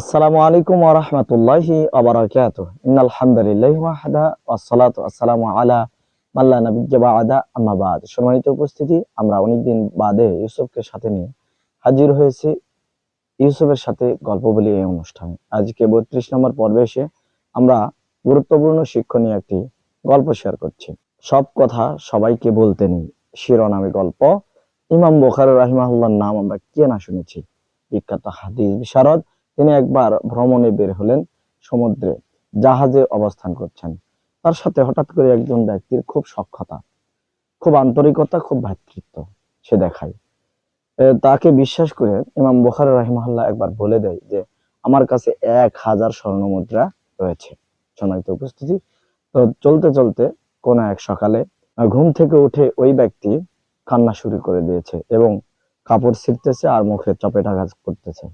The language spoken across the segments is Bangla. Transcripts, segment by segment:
আসসালামু আলাইকুম ওয়া রাহমাতুল্লাহি ওয়া বারাকাতুহু। ইন্নাল হামদুলিল্লাহি ওয়াহদা ওয়াসসালাতু ওয়াসসালামু আলা মান লা নাবিয়্যা বা'দা। আম্মা বাদ। সম্মানিত উপস্থিতি, আমরা অনেকদিন বাদে ইউসুফকে সাথে নিয়ে হাজির হয়েছি। ইউসুফের সাথে গল্প বলি এই অনুষ্ঠানে। আজকে বত্রিশ নম্বর পর্বে এসে আমরা গুরুত্বপূর্ণ শিক্ষণীয় একটি গল্প শেয়ার করছি। সব কথা সবাইকে বলতে নেই। শিরোনামে গল্প। ইমাম বুখারী রাহিমাহুল্লাহর নাম আমরা কে না শুনেছি? বিখ্যাত হাদিস বিশারদ। তিনি একবার ভ্রমণে বের হলেন সমুদ্রে, জাহাজে অবস্থান করছেন। তার সাথে হঠাৎ করে একজন ব্যক্তির খুব সক্ষতা খুব আন্তরিকতা, খুব ভ্রাতৃত্ব সে দেখায়। তাকে বিশ্বাস করে ইমাম বুখারী রাহিমাহুল্লাহ একবার বলে দেয় যে, আমার কাছে এক হাজার স্বর্ণ মুদ্রা রয়েছে। সম্মানিত উপস্থিতি, তো চলতে চলতে কোন এক সকালে ঘুম থেকে উঠে ওই ব্যক্তি কান্না শুরু করে দিয়েছে এবং কাপড় ছিঁড়তেছে আর মুখে চপেটাঘাত করতেছে।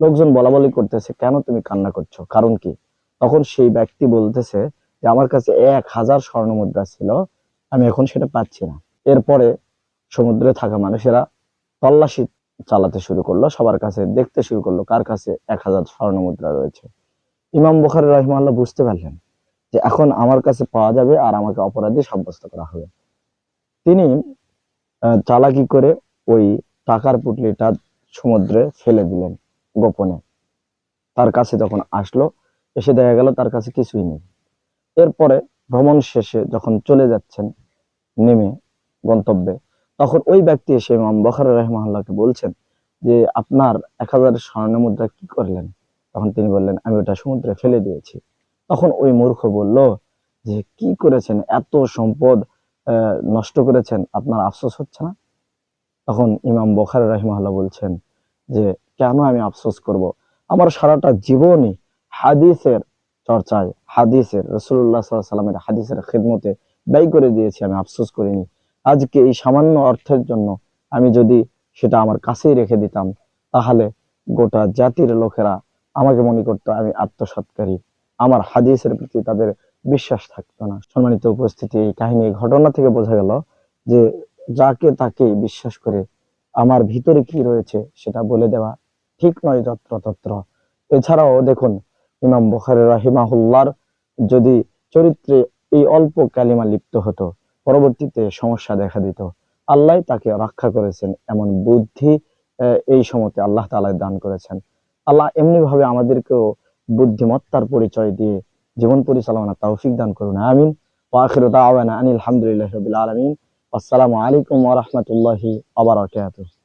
লোকজন বলা বলি করতেছে, কেন তুমি কান্না করছ? কারণ কি? তখন সেই ব্যক্তি বলতেছে যে, আমার কাছে এক হাজার স্বর্ণ মুদ্রা ছিল, আমি এখন সেটা পাচ্ছি না। এরপরে সমুদ্রে থাকা মানুষেরা তল্লাশি চালাতে শুরু করল, সবার কাছে দেখতে শুরু করল, কার কাছে এক হাজার স্বর্ণ মুদ্রা রয়েছে? ইমাম বুখারী রহিমাল্লাহ বুঝতে পারলেন যে, এখন আমার কাছে পাওয়া যাবে আর আমাকে অপরাধী সাব্যস্ত করা হবে। তিনি চালাকি করে ওই টাকার পুটলিটা সমুদ্রে ফেলে দিলেন। গোপনে। তার কাছে যখন আসলো, এসে দেখা গেল তার কাছে কিছুই নেই। এরপরে ভ্রমণ শেষে যখন চলে যাচ্ছেন নেমে গন্তব্যে, তখন ওই ব্যক্তি এসে ইমাম বখার রহমাল্লাহকে বলছেন যে, আপনার এক হাজার স্বর্ণ মুদ্রা কি করলেন? তখন তিনি বললেন, আমি ওটা সমুদ্রে ফেলে দিয়েছি। তখন ওই মূর্খ বলল, যে, কি করেছেন? এত সম্পদ নষ্ট করেছেন? আপনার আফসোস হচ্ছে না? তখন ইমাম বখার রহিমাল্লাহ বলছেন যে কেন আমি আফসোস করব? আমার সারাটা জীবনই হাদিসের চর্চায়, হাদিসের রসুল্লাহ সাল্লামের হাদিসের খেদমতে ব্যয় করে দিয়েছি, আমি আফসোস করিনি। আজকে এই সামান্য অর্থের জন্য আমি যদি সেটা আমার কাছেই রেখে দিতাম, তাহলে গোটা জাতির লোকেরা আমাকে মনে করতো আমি আত্মসৎকারী। আমার হাদিসের প্রতি তাদের বিশ্বাস থাকতো না। সম্মানিত উপস্থিতি, এই কাহিনী ঘটনা থেকে বোঝা গেল যে যাকে তাকে বিশ্বাস করে আমার ভিতরে কি রয়েছে সেটা বলে দেওয়া ঠিক নয় যত্রতত্র। এছাড়াও দেখুন, ইমাম বুখারী রাহিমাহুল্লাহর যদি চরিত্রে এই অল্প কালিমা লিপ্ত হতো, পরবর্তীতে সমস্যা দেখা দিত। আল্লাহ তাকে রক্ষা করেছেন এমন বুদ্ধি এই সময়তে আল্লাহ তাআলা দান করেছেন। আল্লাহ এমনি ভাবে আমাদেরকেও বুদ্ধিমত্তার পরিচয় দিয়ে জীবন পরিচালনা তৌফিক দান করুন। আমিন। ওয়া আখিরু দাওয়ানা আনিল হামদুলিল্লাহি রাব্বিল আলামিন। আসসালামু আলাইকুম ওয়া রাহমাতুল্লাহি ওয়া বারাকাতুহু।